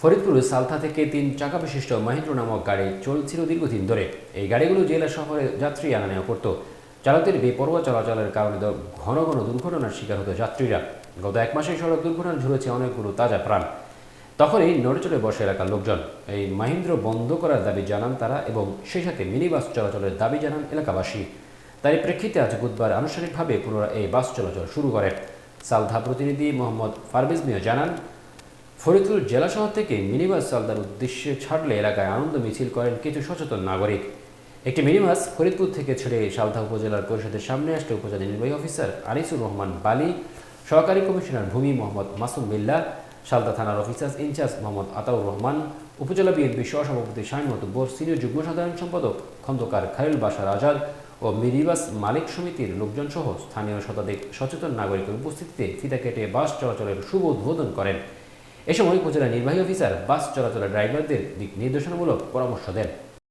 ফরিদপুরের সালথা থেকে তিন চাকা বিশিষ্ট মাহিন্দ্র নামক গাড়ি চলছিল দীর্ঘদিন ধরে। এই গাড়িগুলো জেলা শহরে যাত্রী আনা নেওয়া করত। চালকদের বেপরোয়া চলাচলের কারণে ঘন ঘন দুর্ঘটনার শিকার হতো যাত্রীরা। গত এক মাসে সড়ক দুর্ঘটনা ঝরেছে অনেকগুলো তাজা প্রাণ। তখনই নড়েচড়ে বসে এলাকার লোকজন এই মাহিন্দ্র বন্ধ করার দাবি জানান তারা এবং সেই সাথে মিনি বাস চলাচলের দাবি জানান এলাকাবাসী। তার প্রেক্ষিতে আজ বুধবার আনুষ্ঠানিকভাবে পুনরায় এই বাস চলাচল শুরু করেন সালধা প্রতিনিধি মোহাম্মদ ফারবিজ মিয়া জানান ফরিদপুর জেলা শহর থেকে মিনিবাস চালদার উদ্দেশ্যে ছাড়লে এলাকায় আনন্দ মিছিল করেন কিছু সচেতন নাগরিক। একটি মিনিবাস ফরিদপুর থেকে ছেড়ে সালদা উপজেলার পরিষদের সামনে আসলে উপজেলা নির্বাহী অফিসার আনিসুর রহমান বালি, সহকারী কমিশনার ভূমি মোহাম্মদ মাসুম বিল্লা, সালদা থানার officer in charge Mohammad Ataur Rahman, upazila BNP সহসভাপতি শাহিন মতুব্বর, সিনিয়র যুগ্ম সাধারণ সম্পাদক খন্দকার খায়রুল বাসার আজাদ ও মিনিবাস মালিক সমিতির লোকজন সহ স্থানীয় শতাধিক সচেতন নাগরিকের উপস্থিতিতে ফিতা কেটে বাস চলাচলের শুভ উদ্বোধন করেন। এ সময় উপজেলা নির্বাহী অফিসার বাস চলাচলের ড্রাইভারদের দিক নির্দেশনামূলক পরামর্শ দেন।